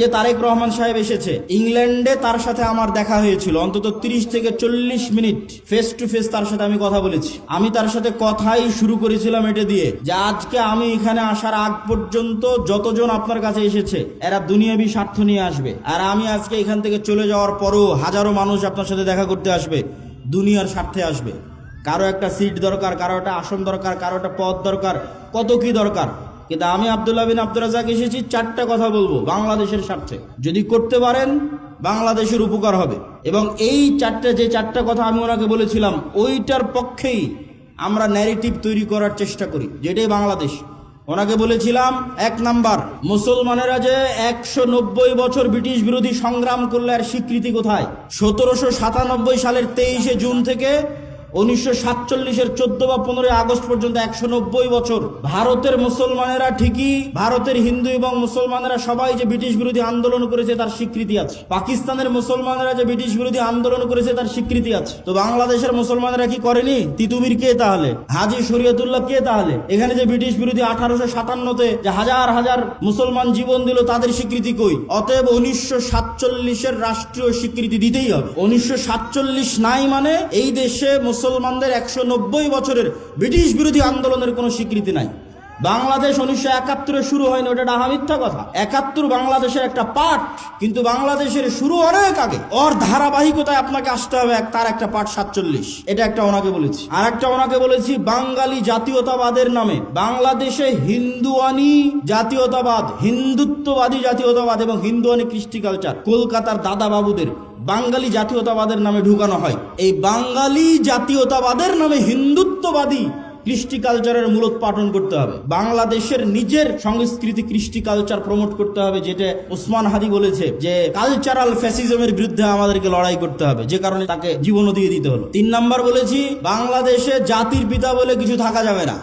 যে তারেক রহমান সাহেব এসেছে, ইংল্যান্ডে তার সাথে আমার দেখা হয়েছিল, অন্তত তিরিশ থেকে চল্লিশ মিনিট ফেস টু ফেস তার সাথে আমি কথা বলেছি। আমি তার সাথে কথাই শুরু করেছিলাম এটা দিয়ে যে আজকে আমি এখানে আসার আগ পর্যন্ত যতজন আপনার কাছে এসেছে, এরা দুনিয়াবি স্বার্থ নিয়ে আসবে। আর আমি আজকে এখান থেকে চলে যাওয়ার পরও হাজারো মানুষ আপনার সাথে দেখা করতে আসবে, দুনিয়ার স্বার্থে আসবে। কারও একটা সিট দরকার, কারও একটা আসন দরকার, কারও একটা পদ দরকার, কত কি দরকার? কিন্তু আমি আবদুল্লাহ বিন আব্দুল রাজাক এসেছি, চারটা কথা বলব বাংলাদেশের স্বার্থে। যদি করতে পারেন, বাংলাদেশের উপকার হবে। এবং এই চারটে, যে চারটা কথা আমি ওনাকে বলেছিলাম, ওইটার পক্ষেই আমরা ন্যারেটিভ তৈরি করার চেষ্টা করি, যেটাই বাংলাদেশ। ওনাকে বলেছিলাম, এক নাম্বার, মুসলমানেরা যে একশো নব্বই বছর ব্রিটিশ বিরোধী সংগ্রাম করলে আর স্বীকৃতি কোথায়? সতেরোশো সাতানব্বই সালের তেইশে জুন থেকে উনিশশো সাতচল্লিশের চোদ্দ বা পনেরোই আগস্ট পর্যন্ত একশো নব্বই বছর ভারতের মুসলমানেরা ঠিকই, ভারতের হিন্দু এবং মুসলমানেরা সবাই যে ব্রিটিশ বিরোধী আন্দোলন করেছে তার স্বীকৃতি আছে। পাকিস্তানের মুসলমানেরা যে ব্রিটিশ বিরোধী আন্দোলন করেছে তার স্বীকৃতি আছে। তো বাংলাদেশের মুসলমানেরা কি করেনি? তিতুমির কে তাহলে? হাজি শরীয়তুল্লাহ কে তাহলে? এখানে যে ব্রিটিশ বিরোধী আঠারোশো সাতান্নতে যে হাজার হাজার মুসলমান জীবন দিল তাদের স্বীকৃতি কই? অতএব উনিশশো সাতচল্লিশের রাষ্ট্রীয় স্বীকৃতি দিতেই হবে। উনিশশো সাতচল্লিশ নাই মানে এই দেশে মুসলমানদের একশো নব্বই বছরের ব্রিটিশ বিরোধী আন্দোলনের কোনো স্বীকৃতি নাই। বাংলাদেশ উনিশশো একাত্তরে শুরু হয়নি, ওটা ডাহা মিথ্যা কথা। একাত্তর বাংলাদেশের একটা পার্ট কিন্তু বাংলাদেশের শুরু অনেক আগে। ওর ধারাবাহিকতায় আপনাকে আসতে হবে তার একটা পার্ট সাতচল্লিশ। এটা একটা ওনাকে বলেছি। আর একটা ওনাকে বলেছি বাঙালি জাতীয়তাবাদের নামে। বাংলাদেশে হিন্দুয়ানি জাতীয়তাবাদ, হিন্দুত্ববাদী জাতীয়তাবাদ এবং হিন্দুয়ানি কৃষ্টি কালচার কলকাতার দাদা বাবুদের বাঙালি জাতীয়তাবাদের নামে ঢুকানো হয়। এই বাঙালি জাতীয়তাবাদের নামে হিন্দুত্ববাদী কৃষ্টি কালচারের মূলোৎপাটন করতে হবে। বাংলাদেশের নিজের সংস্কৃতি কৃষ্টি কালচার প্রমোট করতে হবে, যেটা ওসমান হাদি বলেছে যে কালচারাল ফ্যাসিজমের বিরুদ্ধে আমাদেরকে লড়াই করতে হবে, যে কারণে তাকে জীবনও দিয়ে দিতে হলো। তিন নাম্বার বলেছি, বাংলাদেশে জাতির পিতা বলে কিছু থাকা যাবে না।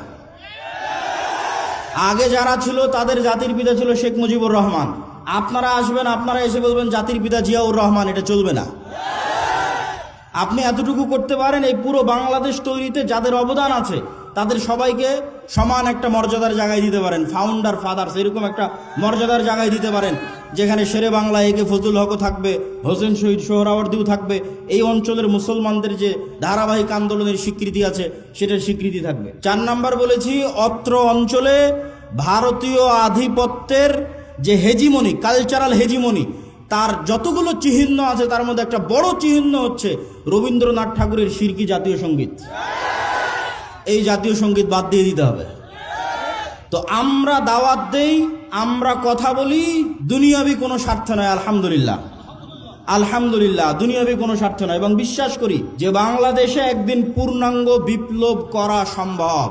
আগে যারা ছিল, তাদের জাতির পিতা ছিল শেখ মুজিবুর রহমান। আপনারা আসবেন, আপনারা এসে বলবেন, জাতির পিতা জিয়াউর রহমান, এটা চলবে না। আপনি এতটুকু করতে পারেন, এই পুরো বাংলাদেশ তৈরিতে যাদের অবদান আছে তাদের সবাইকে সমান একটা মর্যাদার জায়গায় দিতে পারেন। ফাউন্ডার ফাদার্স এরকম একটা মর্যাদার জায়গায় দিতে পারেন, যেখানে শেরে বাংলা একে ফজল হকও থাকবে, হোসেন শহীদ সোহরাওয়ার্দিও থাকবে। এই অঞ্চলের মুসলমানদের যে ধারাবাহিক আন্দোলনের স্বীকৃতি আছে, সেটার স্বীকৃতি থাকবে। চার নাম্বার বলেছি, অত্র অঞ্চলে ভারতীয় আধিপত্যের যে হেজিমনি কালচারাল হেজিমনি, তার যতগুলো চিহ্ন আছে, তার মধ্যে একটা বড় চিহ্ন হচ্ছে রবীন্দ্রনাথ ঠাকুরের শিরকি জাতীয় সংগীত। এই জাতীয় সংগীত বাদ দিয়ে দিতে হবে। তো আমরা দাওয়াত দেই, আমরা কথা বলি, দুনিয়াবি কোনো স্বার্থ নয়, আলহামদুলিল্লাহ। আলহামদুলিল্লাহ, দুনিয়াবি কোনো স্বার্থ নয়। এবং বিশ্বাস করি যে বাংলাদেশে একদিন পূর্ণাঙ্গ বিপ্লব করা সম্ভব।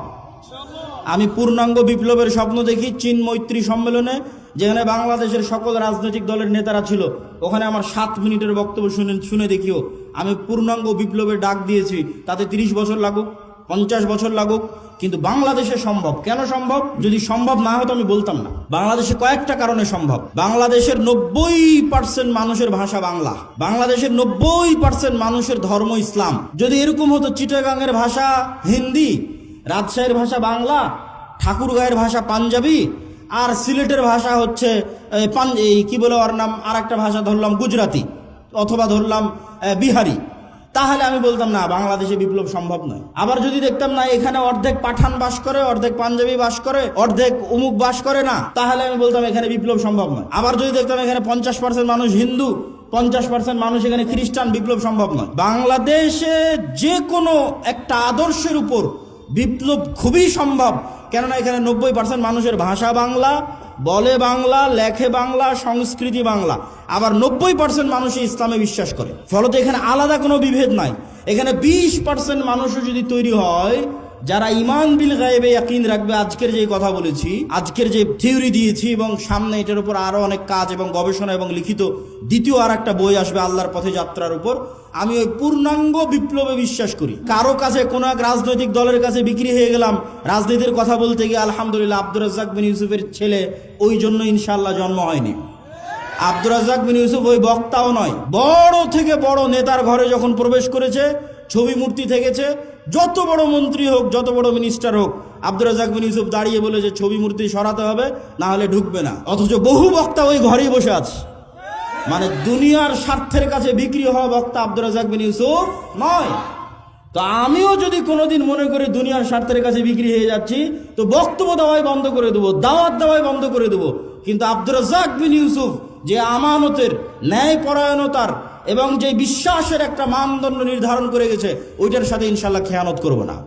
আমি পূর্ণাঙ্গ বিপ্লবের স্বপ্ন দেখি চীন মৈত্রী সম্মেলনে, যেখানে বাংলাদেশের সকল রাজনৈতিক দলের নেতারা ছিল। ওখানে আমার সাত মিনিটের বক্তব্য শুনে শুনে দেখিও। আমি পূর্ণাঙ্গ বিপ্লবের ডাক দিয়েছি, তাতে তিরিশ বছর লাগুক। পঞ্চাশ বছর লাগুক, কিন্তু বাংলাদেশে সম্ভব। কেন সম্ভব? যদি সম্ভব না হতো আমি বলতাম না। বাংলাদেশে কয়েকটা কারণে সম্ভব। বাংলাদেশের নব্বই পার্সেন্ট মানুষের ভাষা বাংলা। বাংলাদেশের নব্বই পার্সেন্ট মানুষের ধর্ম ইসলাম। যদি এরকম হতো চিটাগাংয়ের ভাষা হিন্দি, রাজশাহীর ভাষা বাংলা, ঠাকুরগাঁয়ের ভাষা পাঞ্জাবি, আর সিলেটের ভাষা হচ্ছে পান, এই কি বলে ওর নাম? আর একটা ভাষা ধরলাম গুজরাতি অথবা ধরলাম বিহারি। তাহলে আমি বলতাম, না, বাংলাদেশে বিপ্লব সম্ভব নয়। আবার যদি দেখতাম, না, এখানে অর্ধেক পাঠান বাস করে, অর্ধেক পাঞ্জাবি বাস করে, অর্ধেক উমুক বাস করে, না। তাহলে আমি বলতাম, এখানে বিপ্লব সম্ভব নয়। আবার যদি দেখতাম, এখানে পঞ্চাশ পার্সেন্ট মানুষ হিন্দু, পঞ্চাশ পার্সেন্ট মানুষ এখানে খ্রিস্টান, বিপ্লব সম্ভব নয়। বাংলাদেশে যে কোনো একটা আদর্শের উপর বিপ্লব খুবই সম্ভব। কেননা, এখানে নব্বই পার্সেন্ট মানুষের ভাষা বাংলা বলে বাংলা, লেখে বাংলা, সংস্কৃতি বাংলা। আবার নব্বই পার্সেন্ট মানুষই ইসলামে বিশ্বাস করে। ফলত এখানে আলাদা কোনো বিভেদ নাই। এখানে বিশ পার্সেন্ট মানুষও যদি তৈরি হয় যারা ইমান বিল গায়েবে ইয়াকিন রাখবে, আজকের যে কথা বলেছি, আজকের যে থিওরি দিয়েছি এবং সামনে এটার উপর আরও অনেক কাজ এবং গবেষণা এবং লিখিত দ্বিতীয় আর একটা বই আসবে আল্লাহর পথে যাত্রার উপর, আমি ওই পূর্ণাঙ্গ বিপ্লবে বিশ্বাস করি। কারও কাছে কোনো এক রাজনৈতিক দলের কাছে বিক্রি হয়ে গেলাম, রাজনীতির কথা বলতে গিয়ে আলহামদুলিল্লাহ আব্দুর রাজ্জাক বিন ইউসুফের ছেলে ওই জন্য ইনশাল্লাহ জন্ম হয়নি। আব্দুর রাজ্জাক বিন ইউসুফ ওই বক্তাও নয়, বড় থেকে বড় নেতার ঘরে যখন প্রবেশ করেছে, ছবি মূর্তি থেকেছে যত বড় মন্ত্রী হোক, যত বড় মিনিস্টার হোক, আব্দুর রাজ্জাক বিন ইউসুফ দাঁড়িয়ে বলে যে ছবি মূর্তি সরাতে হবে না হলে ঢুকবে না। অথচ বহু বক্তা ওই ঘরেই বসে আছে। মানে দুনিয়ার স্বার্থের কাছে বিক্রি হওয়া বক্তা আব্দুর রাজাক বিন ইউসুফ নয়। তো আমিও যদি কোনোদিন মনে করি দুনিয়ার স্বার্থের কাছে বিক্রি হয়ে যাচ্ছি, তো বক্তব্য দেওয়াই বন্ধ করে দেবো, দাওয়াত দেওয়াই বন্ধ করে দেবো। কিন্তু আব্দুর রাজাক বিন ইউসুফ যে আমানতের ন্যায় পরায়ণতার এবং যে বিশ্বাসের একটা মানদণ্ড নির্ধারণ করে গেছে ওইটার সাথে ইনশাল্লাহ খেয়ানত করব না।